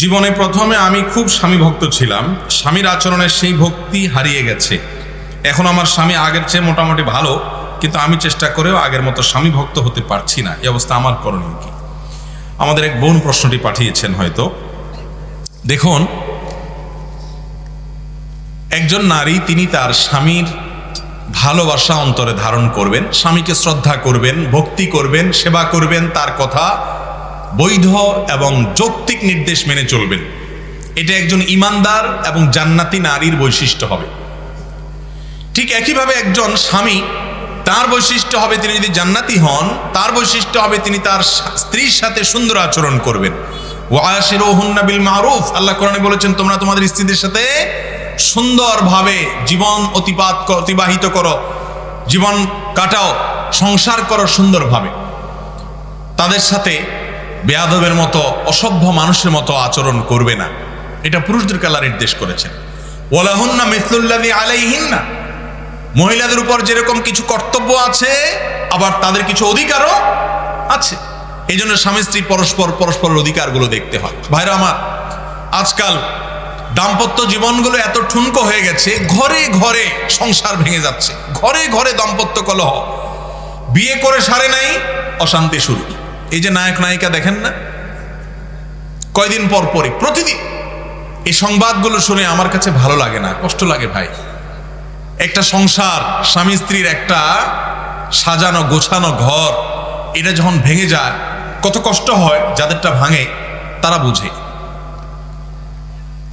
জীবনে প্রথমে আমি খুব স্বামী ভক্ত ছিলাম। স্বামীর আচরণের সেই ভক্তি হারিয়ে গেছে। এখন আমার স্বামী আগের চেয়ে মোটামুটি ভালো, কিন্তু আমি চেষ্টা করেও আগের মতো স্বামী ভক্ত হতে পারছি না। এই অবস্থা আমার করণীয় কি? আমাদের এক বোন প্রশ্নটি পাঠিয়েছেন হয়তো। দেখুন, একজন নারী, তিনি তার স্বামীর ভালোবাসা অন্তরে ধারণ করবেন, স্বামীকে শ্রদ্ধা করবেন, ভক্তি করবেন, সেবা করবেন, তার কথা বৈধ এবং যৌক্তিক নির্দেশ মেনে চলবেন। এটা একজন ইমানদার এবং জান্নাতি নারীর বৈশিষ্ট্য হবে। ঠিক একইভাবে একজন স্বামী, তার বৈশিষ্ট্য হবে তিনি যদি জান্নাতি হন, তার বৈশিষ্ট্য হবে তিনি তার স্ত্রীর সাথে সুন্দর আচরণ করবেন। ওয়াশিরুহুন্না বিল মারুফ, আল্লাহ কোরআনে বলেছেন, তোমরা তোমাদের স্ত্রীদের সাথে সুন্দরভাবে জীবন অতিপাত অতিবাহিত করো, জীবন কাটাও, সংসার করো সুন্দরভাবে। তাদের সাথে বেয়াদবের মতো, অসভ্য মানুষের মতো আচরণ করবে না। এটা পুরুষদেরকে আল্লাহ নির্দেশ করেছেন। ওলাহুন্না মিসলুল্লাদি আলাইহিন্না। মহিলাদের উপর যেরকম কিছু কর্তব্য আছে, আবার তাদের কিছু অধিকারও আছে। এই জন্য স্বামী স্ত্রী পরস্পর, পরস্পরের অধিকারগুলো দেখতে হয়। ভাইরা আমার, আজকাল দাম্পত্য জীবনগুলো এত ঠুনকো হয়ে গেছে, ঘরে ঘরে সংসার ভেঙে যাচ্ছে। ঘরে ঘরে দাম্পত্য কলহ। বিয়ে করে সারে নাই, অশান্তি শুরু। এই যে নায়ক, নায়িকা দেখেন না? কয়দিন পর পরই, প্রতিদিন। এই সংবাদগুলো শুনে আমার কাছে ভালো লাগে না, কষ্ট লাগে ভাই। একটা সংসার, স্বামী স্ত্রীর একটা সাজানো, গোছানো ঘর, এটা যখন ভেঙে যায়, কত কষ্ট হয়, যাদেরটা ভাঙে, তারা বুঝে।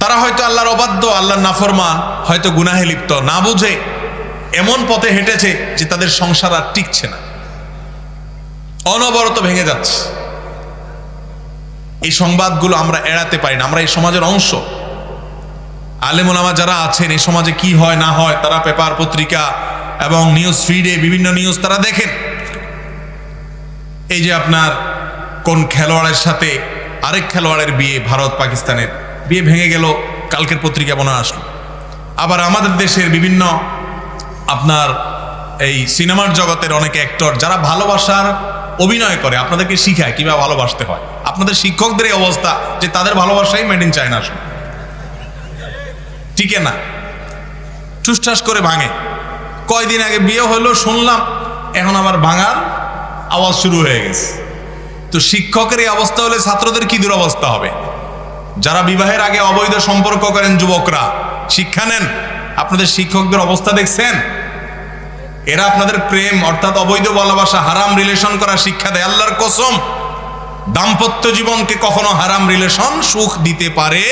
তারা হয়তো আল্লাহর অবাধ্য, আল্লাহর নাফরমান, হয়তো গুনাহে লিপ্ত, না বুঝে, এমন পথে হেঁটেছে যে তাদের সংসার আর টিকছে না। অনবরত ভেঙে যাচ্ছে। এই সংবাদগুলো আমরা এড়াতে পারি না। আমরা এই সমাজের অংশ। আলেমোলামা যারা আছেন, এই সমাজে কি হয়, না হয়, তারা পেপার পত্রিকা এবং নিউজ ফিডে বিভিন্ন নিউজ তারা দেখেন। এই যে আপনার কোন খেলোয়াড়ের সাথে আরেক খেলোয়াড়ের বিয়ে ভারত পাকিস্তানের, বিয়ে ভেঙে গেল, কালকের পত্রিকা মনে আসলো। আবার আমাদের দেশের বিভিন্ন আপনার এই সিনেমার জগতের অনেক অ্যাক্টর যারা ভালোবাসার অভিনয় করে, আপনাদেরকে শিখায় কীভাবে ভালোবাসতে হয়। আপনাদের শিক্ষকদের এই অবস্থা যে তাদের ভালোবাসাই মেড ইন চায়না আসলে টিকে না। ঠুসঠাস করে ভাঙে। কয়দিন আগে বিয়ে হলো, শুনলাম, এখন আবার ভাঙার আওয়াজ শুরু হয়ে গেছে। তো শিক্ষকের এই অবস্থা হলে ছাত্রদের কি দুরবস্থা হবে? যারা বিবাহের আগে অবৈধ সম্পর্ক করেন যুবকরা, শিক্ষা নেন। আপনাদের শিক্ষকদের অবস্থা দেখছেন? এরা আপনাদের প্রেম, অর্থাৎ অবৈধ ভালোবাসা হারাম রিলেশন করা শিক্ষা দেয়। আল্লাহর কসম, দাম্পত্য জীবনকে কখনো হারাম রিলেশন সুখ দিতে পারে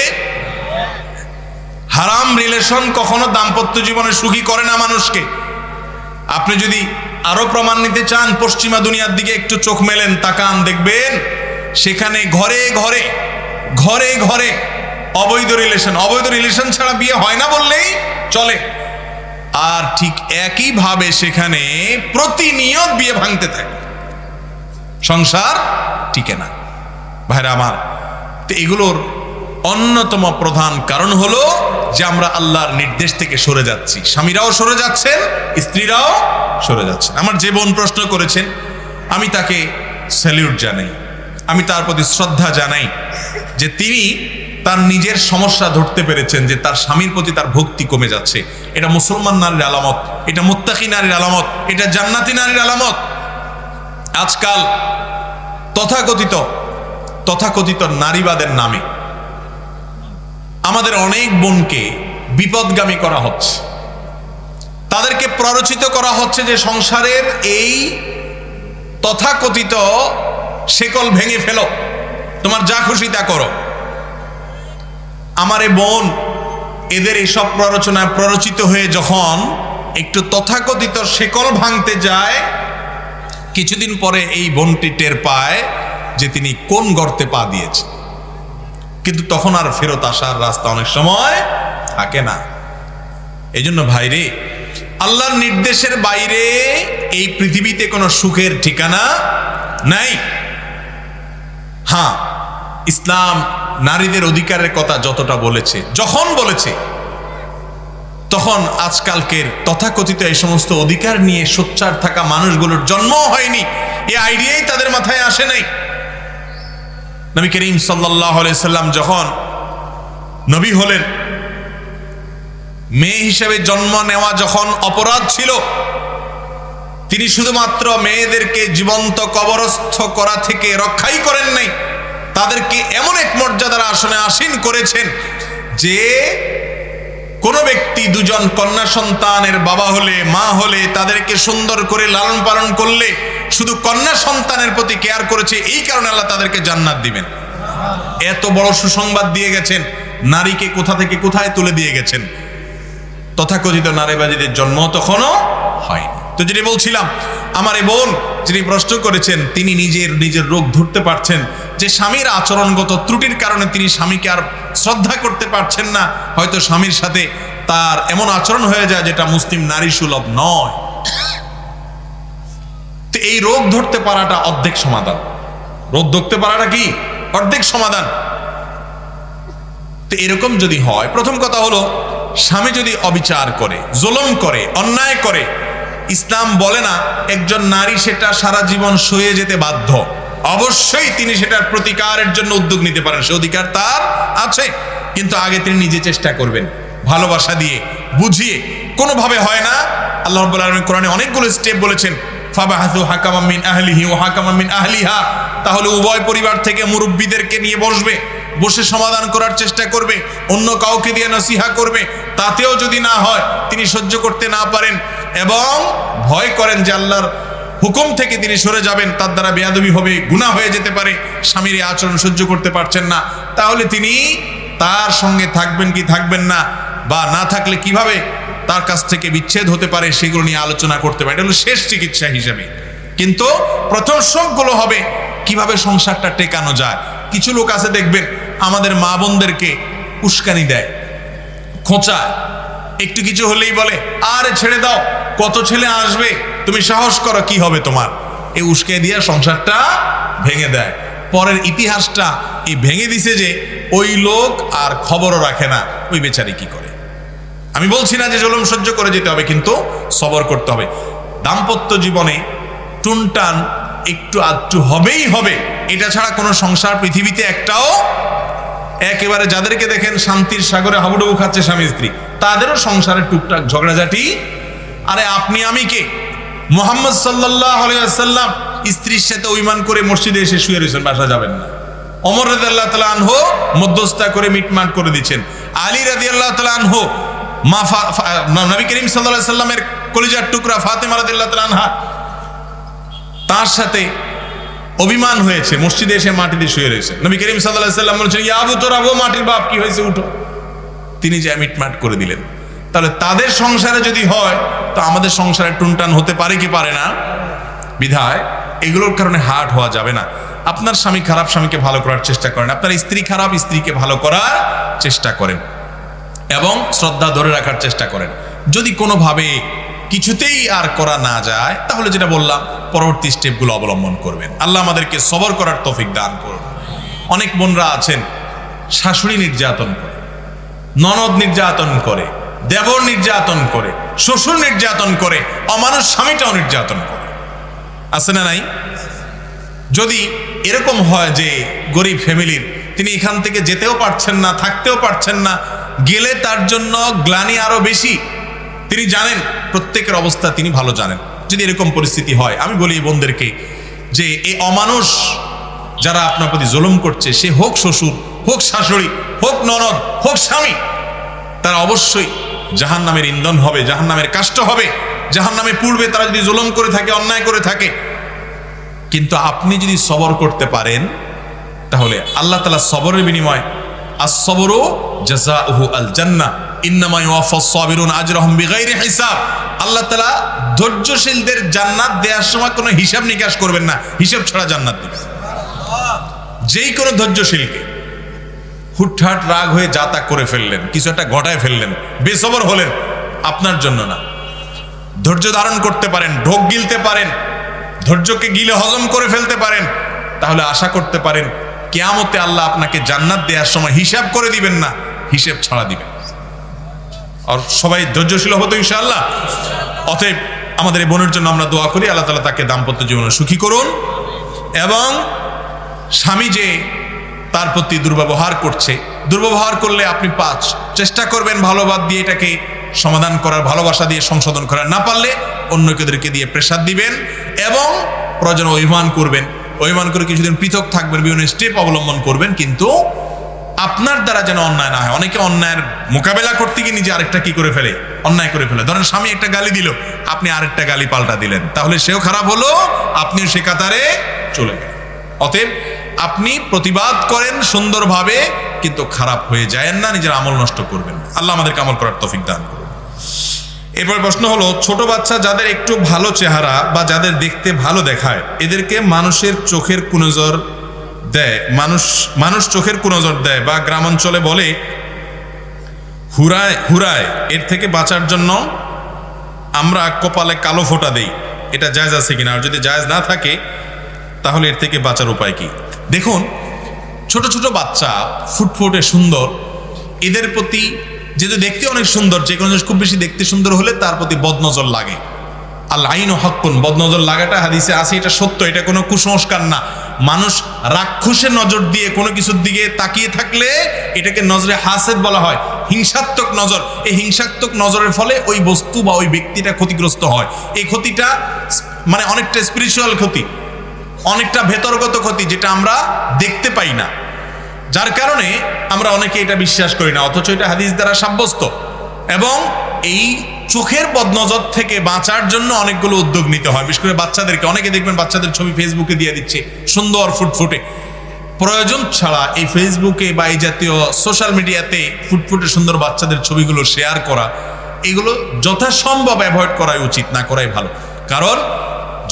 হারাম রিলেশন কখনো দাম্পত্য জীবনে সুখী করে না মানুষকে। আপনি যদি আরও প্রমাণ নিতে চান, পশ্চিমা দুনিয়ার দিকে একটু চোখ মেলেন, তাকান, দেখবেন সেখানে ঘরে ঘরে ঘরে ঘরে অবৈধ রিলেশন অবৈধ রিলেশন ছাড়া বিয়ে হয় না বললেই চলে। আর ঠিক একইভাবে সেখানে প্রতিনিয়ত বিয়ে ভাঙতে থাকে। সংসার টিকে না। ভাইরা আমার, তো এগুলোর অন্যতম প্রধান কারণ হলো যে আমরা আল্লাহর নির্দেশ থেকে সরে যাচ্ছি। স্বামীরাও সরে যাচ্ছেন, স্ত্রীরাও সরে যাচ্ছেন। আমার যে বোন প্রশ্ন করেছেন, আমি তাকে স্যালিউট জানাই। আমি তার প্রতি শ্রদ্ধা জানাই যে তিনি তার নিজের সমস্যা ধরতে পেরেছেন যে তার স্বামীর প্রতি তার ভক্তি কমে যাচ্ছে। এটা মুসলমান নারীর আলামত, এটা মুত্তাকি নারীর আলামত, এটা জান্নাতি নারীর আলামত। আজকাল তথাকথিত তথাকথিত নারীবাদের নামে আমাদের অনেক বোনকে বিপদগামী করা হচ্ছে। তাদেরকে প্ররোচিত করা হচ্ছে যে সংসারের এই তথাকথিত শেকল ভেঙে ফেলো, তোমার যা খুশি তা করো। আমার বোন, এদের এইসব প্ররোচনায় প্ররোচিত হয়ে যখন একটু তথাকথিত শেকল ভাঙতে যায়, কিছুদিন পরে এই বোনটি টের পায় যে তিনি কোন গর্তে পা দিয়েছে কিন্তু তখন আর ফেরত আসার রাস্তা অনেক সময় থাকে না। এই জন্য ভাইরে আল্লাহর নির্দেশের বাইরে এই পৃথিবীতে কোনো সুখের ঠিকানা নাই। হ্যাঁ ইসলাম নারীদের অধিকারের কথা যতটা বলেছে, যখন বলেছে, তখন আজকালকের তথাকথিত এই সমস্ত অধিকার নিয়ে সোচ্চার থাকা মানুষগুলোর জন্ম হয়নি। এই আইডিয়াই তাদের মাথায় আসে নাই। নবী করিম সাল্লাম যখন নবী হলেন, মেয়ে হিসেবে জন্ম নেওয়া যখন অপরাধ ছিল, তিনি শুধুমাত্র মেয়েদেরকে জীবন্ত কবরস্থ করা থেকে রক্ষাই করেন নাই। তাদেরকে এমন এক মর্যাদার আসনে আসীন করেছেন যে কোনো ব্যক্তি দুজন কন্যা সন্তানের বাবা হলে, মা হলে, তাদেরকে সুন্দর করে লালন পালন করলে শুধু কন্যা সন্তানের প্রতি কেয়ার করেছে, এই কারণে আল্লাহ তাদেরকে জান্নাত দিবেন। এত বড় সুসংবাদ দিয়ে গেছেন, নারীকে কোথা থেকে কোথায় তুলে দিয়ে গেছেন? তথাকথিত নারীবাদীদের জন্ম তখনও হয়নি। তো যেটি বলছিলাম, আমার এই বোন যিনি প্রশ্ন করেছেন, তিনি নিজের নিজের রোগ ধরতে পারছেন যে স্বামীর আচরণগত ত্রুটির কারণে তিনি স্বামীকে আর শ্রদ্ধা করতে পারছেন না, হয়তো স্বামীর সাথে তার এমন আচরণ হয়ে যায় যেটা মুসলিম নারী সুলভ নয়। তো এই রোগ ধরতে পারাটা অর্ধেক সমাধান। রোগ ধরতে পারাটা কি? অর্ধেক সমাধান। তো এরকম যদি হয়, প্রথম কথা হলো, স্বামী যদি অবিচার করে, জুলম করে, অন্যায় করে, ইসলাম বলে না, একজন নারী সেটা সারা জীবন সয়ে যেতে বাধ্য। অবশ্যই তিনি সেটার প্রতিকারের জন্য উদ্যোগ নিতে পারেন। সে অধিকার তার আছে, কিন্তু আগে তিনি নিজে চেষ্টা করবেন, ভালোবাসা দিয়ে, বুঝিয়ে। কোনোভাবে হয় না। আল্লাহ রাব্বুল আলামিন কোরআনে অনেকগুলো স্টেপ বলেছেন, ফাবাহাসু হাকামাম মিন আহলিহি ওয়া হাকামাম আহলিহা তাহলে উভয় পরিবার থেকে মুরব্বীদেরকে নিয়ে বসবে, বসে সমাধান করার চেষ্টা করবে, অন্য কাউকে দিয়ে নসিহা করবে, তাতেও যদি না হয়, তিনি সহ্য করতে না পারেন এবং ভয় করেন যে আল্লাহর হুকুম থেকে তিনি সরে যাবেন, তার দ্বারা বেয়াদবি হবে, গুনাহ হয়ে যেতে পারে, স্বামীর আচরণ সহ্য করতে পারছেন না। তাহলে তিনি তার সঙ্গে থাকবেন কি থাকবেন না, বা না থাকলে কীভাবে তার কাছ থেকে বিচ্ছেদ হতে পারে, সেগুলো নিয়ে আলোচনা করতে পারে। এটা হলো শেষ চিকিৎসা হিসেবে। কিন্তু প্রথম শোকগুলো হবে কীভাবে সংসারটা টেকানো যায়। কিছু লোক আছে, দেখবেন, আমাদের মা বোনদেরকে উস্কানি দেয়, খোঁচায়। একটু কিছু হলেই বলে, আরে ছেড়ে দাও, কত ছেলে আসবে? তুমি সাহস করো কি হবে তোমার। এই উস্কে দিয়ে সংসারটা ভেঙে দেয়। পরের ইতিহাসটা এই ভেঙে দিছে যে ওই লোক আর খবরও রাখে না, ওই বেচারি কি করে? আমি বলছি না যে জলম সহ্য করে যেতে হবে, কিন্তু সবর করতে হবে। দাম্পত্য জীবনে টুনটান একটু আধটু হবেই হবে। এটা ছাড়া কোনো সংসার পৃথিবীতে একটাও একেবারে যাদেরকে দেখেন শান্তির সাগরে হাবুডুবু খাচ্ছে স্বামী স্ত্রী, তাদেরও সংসারে টুকটাক ঝগড়াঝাটি। আরে আপনি আমি কে? মোহাম্মদ সাল্লাহ আলাইসাল্লাম স্ত্রীর সাথে অভিমান করে মসজিদে এসে শুয়ে রয়েছেন বাসা যাবেন না। অমর রাজি আল্লাহ তালা আনহো মধ্যস্থা করে মিটমাট করে দিচ্ছেন। আলী রাজি আল্লাহ তালা আনহো মা নবী করিম সাল্লাহ সাল্লামের কলিজার টুকরা ফাতেমা রাজি আল্লাহ তালা আনহা তার সাথে অভিমান হয়েছে, মসজিদে এসে মাটিতে শুয়ে রয়েছে। নবী করিম সাল্লাহ সাল্লাম বলছেন ইয়াবু তোর আবু মাটির বাপ, কি হয়েছে? উঠো। তিনি যা মিটমাট করে দিলেন। তাহলে তাদের সংসারে যদি হয়, তো আমাদের সংসারে টুনটান হতে পারে কি পারে না? বিধায় এগুলোর কারণে হার্ট হওয়া যাবে না। আপনার স্বামী খারাপ স্বামীকে ভালো করার চেষ্টা করেন। আপনার স্ত্রী খারাপ, স্ত্রীকে ভালো করার চেষ্টা করেন এবং শ্রদ্ধা ধরে রাখার চেষ্টা করেন। যদি কোনোভাবে কিছুতেই আর করা না যায়, তাহলে যেটা বললাম, পরবর্তী স্টেপগুলো অবলম্বন করবেন। আল্লাহ আমাদেরকে সবর করার তৌফিক দান করুন। অনেক বোনরা আছেন, শাশুড়ি নির্যাতন করে, ননদ নির্যাতন করে দেবর নির্যাতন করে, শ্বশুর নির্যাতন করে, অমানুষ স্বামীটাও নির্যাতন করে। আছে না নাই? যদি এরকম হয় যে গরিব ফ্যামিলির, তিনি এখান থেকে যেতেও পারছেন না, থাকতেও পারছেন না, গেলে তার জন্য গ্লানি আরও বেশি। তিনি জানেন, প্রত্যেকের অবস্থা তিনি ভালো জানেন। যদি এরকম পরিস্থিতি হয়, আমি বলি বোনদেরকে যে এই অমানুষ যারা আপনার প্রতি জুলুম করছে, সে হোক শ্বশুর, হোক শাশুড়ি, হোক ননদ, হোক স্বামী, তারা অবশ্যই জাহান নামের ইন্ধন হবে জাহান নামের কাষ্ট হবে। জাহান নামে পূর্বে তারা যদি জুলুম করে থাকে, অন্যায় করে থাকে। কিন্তু আপনি যদি সবর করতে পারেন, তাহলে আল্লাহ তালা সবরের বিনিময় আল ইউওয়াফাস সাবিরুন আজরাহুম বিগাইরি হিসাব। আল্লাহ তাআলা ধৈর্যশীলদের জান্নাত দেওয়ার সময় কোনো হিসাব নিকাশ করবেন না। হিসাব ছাড়া জান্নাত যেই কোনো ধৈর্যশীলকে হুটহাট রাগ হয়ে যাতা করে ফেললেন, কিছু একটা ঘটায় ফেললেন, বেসবর হলেন, আপনার জন্য না। ধৈর্য ধারণ করতে পারেন, ঢোক গিলতে পারেন, ধৈর্যকে গিলে হজম করে ফেলতে পারেন, তাহলে আশা করতে পারেন, কেয়ামতে আল্লাহ আপনাকে জান্নাত দেওয়ার সময় হিসাব করে দিবেন না, হিসেব ছাড়া দিবেন। আর সবাই ধৈর্যশীল হতো ইনশাআল্লাহ? অতএব আমাদের এই বোনের জন্য আমরা দোয়া করি, আল্লাহ তালা তাকে দাম্পত্য জীবনে সুখী করুন এবং স্বামী যে তার প্রতি দুর্ব্যবহার করছে। দুর্ব্যবহার করলে আপনি পাঁচ। চেষ্টা করবেন ভালোবাদ দিয়ে এটাকে সমাধান করার ভালোবাসা দিয়ে সংশোধন করার। না পারলে অন্য কেউদেরকে দিয়ে প্রেসার দিবেন এবং প্রয়োজন অভিমান করবেন। অভিমান করে কিছুদিন পৃথক থাকবেন, বিভিন্ন স্টেপ অবলম্বন করবেন, কিন্তু আপনার দ্বারা যেন অন্যায় না হয়। অনেকে অন্যায়ের মোকাবেলা করতে গিয়ে নিজে আরেকটা কি করে ফেলে? অন্যায় করে ফেলে। ধরেন স্বামী একটা গালি দিল, আপনি আরেকটা গালি পাল্টা দিলেন। তাহলে সেও খারাপ হলো, আপনিও সে কাতারে চলে গেলেন। অতএব আপনি প্রতিবাদ করেন সুন্দরভাবে, কিন্তু খারাপ হয়ে যায় না, নিজের আমল নষ্ট করবেন। আল্লাহ আমাদেরকে আমল করার তফিক দান করুন। এরপর প্রশ্ন হলো, ছোট বাচ্চা যাদের একটু ভালো চেহারা বা যাদের দেখতে ভালো দেখায়, এদেরকে মানুষের চোখের কুনজর দেয়, মানুষ মানুষ চোখের কুনজর দেয় বা গ্রামাঞ্চলে বলে, হুরায় হুরায়, এর থেকে বাঁচার জন্য আমরা কপালে কালো ফোঁটা দেই। এটা জায়জ আছে কিনা? আর যদি জায়জ না থাকে, তাহলে এর থেকে বাঁচার উপায় কি? দেখুন, ছোট ছোট বাচ্চা, ফুটফুটে সুন্দর, এদের প্রতি যেহেতু দেখতে অনেক সুন্দর, যে কোনো জিনিস খুব বেশি দেখতে সুন্দর হলে তার প্রতি বদনজর লাগে। আল্লাহ আইন হকুন বদনজর লাগাটা হাদিসে আছে, এটা সত্য, এটা কোনো কুসংস্কার না। মানুষ রাক্ষসের নজর দিয়ে কোনো কিছুর দিকে তাকিয়ে থাকলে এটাকে নজরে হাসেদ বলা হয়। হিংসাত্মক নজর, এই হিংসাত্মক নজরের ফলে ওই বস্তু বা ওই ব্যক্তিটা ক্ষতিগ্রস্ত হয়। এই ক্ষতিটা মানে অনেকটা স্পিরিচুয়াল ক্ষতি। অনেকটা ভেতরগত ক্ষতি যেটা আমরা দেখতে পাই না। যার কারণে আমরা অনেকে এটা বিশ্বাস করি না, অথচ এটা হাদিস দ্বারা সাব্যস্ত। এবং এই চোখের বদনজর থেকে বাঁচার জন্য অনেকগুলো উদ্যোগ নিতে হয়। বিশেষ করে বাচ্চাদেরকে, অনেকে দেখবেন বাচ্চাদের ছবি ফেসবুকে দিয়ে দিচ্ছে, সুন্দর ফুটফুটে। প্রয়োজন ছাড়া এই ফেসবুকে বা এই জাতীয় সোশ্যাল মিডিয়াতে ফুটফুটে সুন্দর বাচ্চাদের ছবিগুলো শেয়ার করা, এগুলো যথাসম্ভব অ্যাভয়েড করাই উচিত, না করাই ভালো। কারণ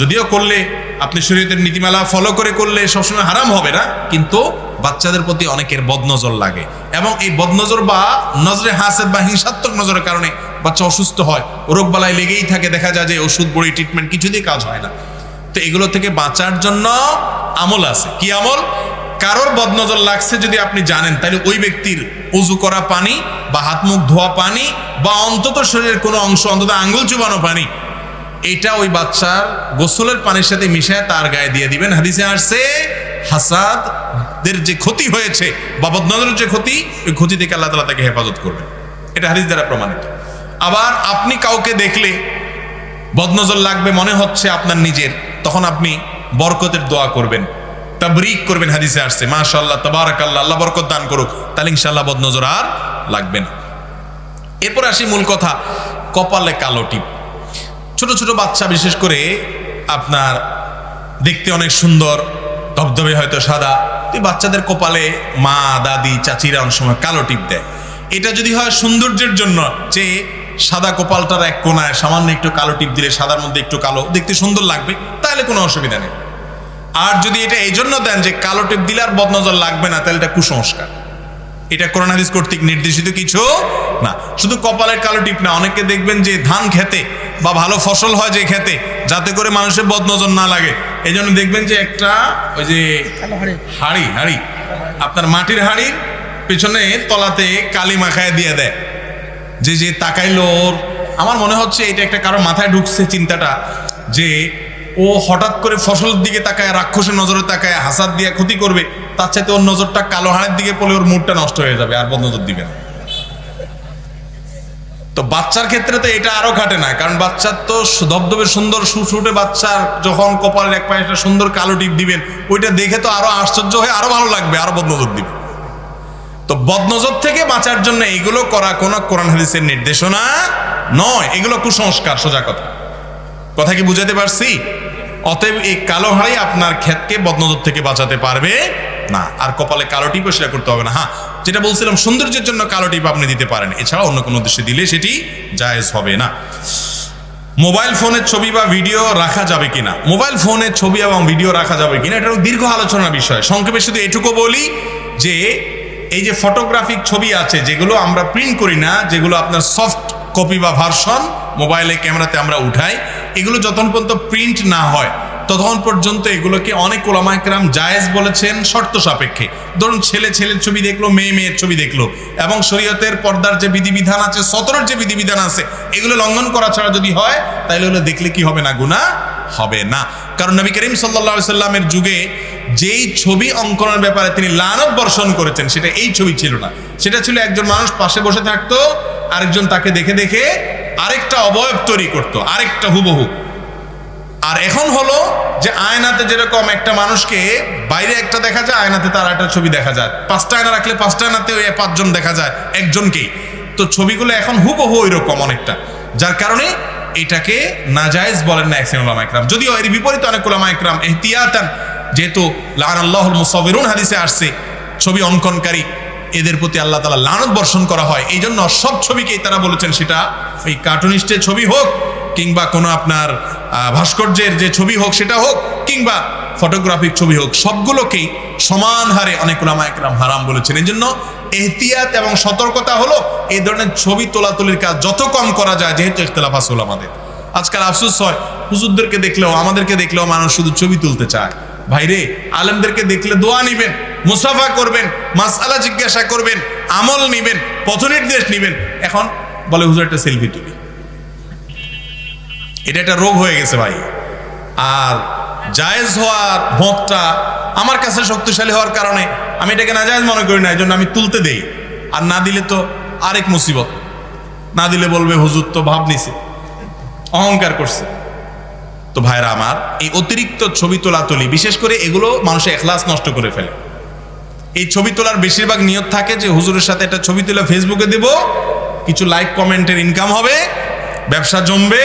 যদিও করলে, আপনি শরীয়তের নীতিমালা ফলো করে করলে সবসময় হারাম হবে না, কিন্তু বাচ্চাদের প্রতি অনেকের বদনজর লাগে। এবং এই বদনজর বা নজরে হাসেদ বা হিংসাত্মক নজরের কারণে বাচ্চা অসুস্থ হয় রোগ বালাই লেগেই থাকে, দেখা যায় যে ওষুধ, বড়ি ট্রিটমেন্ট কিছুতেই কাজ হয় না। তো এগুলো থেকে বাঁচার জন্য আমল আছে। কি আমল? কারোর বদনজর লাগছে যদি আপনি জানেন, তাহলে ওই ব্যক্তির উজু করা পানি বা হাত মুখ ধোয়া পানি বা অন্তত শরীরের কোনো অংশ, অন্তত আঙ্গুল চুবানো পানি এটা ওই বাচ্চার গোসলের পানির সাথে মিশায় তার গায়ে দিয়ে দিবেন। হাদিসে আসছে হাসাদের যে ক্ষতি হয়েছে বা বদনজরের যে ক্ষতি, ওই ক্ষতি থেকে আল্লাহ তালা তাকে হেফাজত করবেন। এটা হাদিস দ্বারা প্রমাণিত। আবার আপনি কাউকে দেখলে বদনজর লাগবে, মনে হচ্ছে আপনার নিজের, তখন আপনি বরকতের দোয়া করবেন, তাবরিক করবেন হাদিসে আসছে। মাশাআল্লাহ তাবারাক আল্লাহ বরকত দান করুক, তাহলে ইনশাআল্লাহ বদনজর আর লাগবে না। এরপর আসি মূল কথা, কপালে কালো টিপ। ছোট ছোট বাচ্চা, বিশেষ করে আপনার দেখতে অনেক সুন্দর, ধবধবে হয়তো সাদা। তো বাচ্চাদের কপালে মা, দাদি, চাচিরা অনেক সময় কালো টিপ দেয়। এটা যদি হয় সৌন্দর্যের জন্য, যে সাদা কপালটার এক কোনায় সামান্য একটু কালো টিপ দিলে সাদার মধ্যে একটু কালো, দেখতে সুন্দর লাগবে, তাহলে কোনো অসুবিধা নেই। আর যদি এটা এই জন্য দেন যে কালো টিপ দিলে আর বদনজর লাগবে না, তাহলে এটা কুসংস্কার। এটা করোনা কর্তৃক নির্দেশিত কিছু না। শুধু কপালের কালো টিপ না, অনেকে দেখবেন যে ধান খেতে বা ভালো ফসল হয় যে খেতে, যাতে করে মানুষের বদনজর না লাগে। এই জন্য দেখবেন যে একটা ওই যে হাড়ি হাড়ি, আপনার মাটির হাড়ির পেছনে তলাতে কালি মাখায় দিয়ে দেয়। যে যে তাকাইলো ওর, আমার মনে হচ্ছে এটা একটা কারও মাথায় ঢুকছে চিন্তাটা, যে ও হঠাৎ করে ফসলের দিকে তাকায়, রাক্ষসের নজরে তাকায় হাসাদ দিয়ে ক্ষতি করবে, তার চাইতে ওর নজরটা কালো হাড়ের দিকে পড়লে ওর মুডটা নষ্ট হয়ে যাবে, আর বদ নজর দিবে না। তো বাচ্চার ক্ষেত্রে তো এটা আরও ঘাটে না, কারণ বাচ্চার তো ধবধবে সুন্দর সুসুটে বাচ্চার যখন কপালের এক পায়ে একটা সুন্দর কালো টিপ দিবেন, ওইটা দেখে তো আরও আশ্চর্য হয়ে আরও ভালো লাগবে, আরও বদনজর দিবে। তো বদনজর থেকে বাঁচার জন্য এগুলো করা কোনো কোরআন হাদিসের নির্দেশনা নয়, এগুলো কুসংস্কার, সোজা কথা। কথা কি বুঝাতে পারছি? অতএব এই কালো হাড়ি আপনার ক্ষেতকে বদনজর থেকে বাঁচাতে পারবে না। আর কপালে কালো টিপও সেটা করতে হবে না। হ্যাঁ যেটা বলছিলাম, সৌন্দর্যের জন্য কালো টিপ আপনি দিতে পারেন। এছাড়া অন্য কোনো উদ্দেশ্যে দিলে সেটি জায়েজ হবে না। মোবাইল ফোনের ছবি বা ভিডিও রাখা যাবে কিনা? মোবাইল ফোনের ছবি এবং ভিডিও রাখা যাবে কিনা? এটা দীর্ঘ আলোচনার বিষয়। সংক্ষেপে শুধু এটুকু বলি যে, এই যে ফটোগ্রাফিক ছবি আছে, যেগুলো আমরা প্রিন্ট করি না, যেগুলো আপনার সফট কপি বা ভার্সন মোবাইলে ক্যামেরাতে আমরা উঠাই এগুলো যতক্ষণ পর্যন্ত প্রিন্ট না হয়, ততক্ষণ পর্যন্ত এগুলোকে অনেক ওলামায়করাম জায়েজ বলেছেন শর্ত সাপেক্ষে। ধরুন ছেলে ছেলের ছবি দেখল, মেয়ে মেয়ের ছবি দেখল, এবং শরীয়তের পর্দার যে বিধিবিধান আছে, সতরের যে বিধিবিধান আছে, এগুলো লঙ্ঘন করা ছাড়া যদি হয় তাহলে হলো দেখলে কি হবে না গুণা হবে না। কারণ নবী করিম সাল্লা সাল্লামের যুগে যেই ছবি অঙ্কনের ব্যাপারে তিনি লানত বর্ষণ করেছেন, সেটা এই ছবি ছিল না। সেটা ছিল একজন মানুষ পাশে বসে থাকতো, আরেকজন তাকে দেখে দেখে আরেকটা অবয়ব তৈরি করতো, আরেকটা হুবহু। আর এখন হলো যে আয়নাতে যেরকম একটা মানুষকে বাইরে একটা দেখা যায়, আয়নাতে তার একটা ছবি দেখা যায়। পাঁচটা আয়না রাখলে পাঁচটা আয়নাতে ওই পাঁচজন দেখা যায়, একজনকেই। তো ছবিগুলো এখন হুবহু ওই রকম অনেকটা। যার কারণে এটাকে নাজায়েজ বলেন না একসেন ওলামা যদিও এর বিপরীতে অনেক ওলামা এহতিয়াতান, যেহেতু লান আল্লাহুল মুসাবিরুন হাদিসে আসছে, ছবি অঙ্কনকারী। এদের প্রতি আল্লাহ তালা লানত বর্ষণ করা হয়। এই জন্য সব ছবিকেই তারা বলেছেন সেটা ওই কার্টুনিস্টের ছবি হোক কিংবা কোনো আপনার ভাস্কর্যের যে ছবি হোক সেটা হোক কিংবা ফটোগ্রাফিক ছবি হোক, সবগুলোকেই সমান হারে অনেক একরাম হারাম বলেছেন। এই জন্য এহতিয়াত এবং সতর্কতা হলো এই ধরনের ছবি তোলাতুলির কাজ যত কম করা যায়, যেহেতু ইখতলাফ আসল আমাদের আজকাল আফসোস হয়, হুজুরদেরকে দেখলেও, আমাদেরকে দেখলেও মানুষ শুধু ছবি তুলতে চায়। ভাইরে, আলেমদেরকে দেখলে দোয়া নিবেন। মুসাফা করবেন মাসালা জিজ্ঞাসা করবেন, আমল নিবেন, পথনির্দেশ নিবেন। এখন বলে, হুজুর, একটা সেলফি তুলি। এটা একটা রোগ হয়ে গেছে ভাই। আর জায়েজ হওয়ার ভোঁতটা আমার কাছে শক্তিশালী হওয়ার কারণে আমি এটাকে না জায়েজ মনে করি না এই জন্য আমি তুলতে দেই। আর না দিলে তো আরেক মুসিবত। না দিলে বলবে, হুজুর তো ভাব নিছে, অহংকার করছে। তো ভাইরা আমার, এই অতিরিক্ত ছবি তোলা তুলি বিশেষ করে এগুলো মানুষের এখলাস নষ্ট করে ফেলে। এই ছবি তোলার বেশিরভাগ নিয়ত থাকে যে হুজুরের সাথে একটা ছবি তুলে ফেসবুকে দেব, কিছু লাইক কমেন্টের ইনকাম হবে, ব্যবসা জমবে,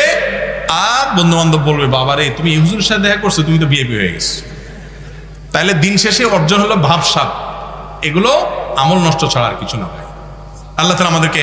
আর বন্ধু বান্ধব বলবে, বাবারে, তুমি এই হুজুরের সাথে দেখা করছ, তুমি তো বিয়ে হয়ে গেছো। তাহলে দিন শেষে অর্জন হলো ভাবসাপ এগুলো আমল নষ্ট ছাড়া আর কিছু না ভাই। আল্লাহ তালা আমাদেরকে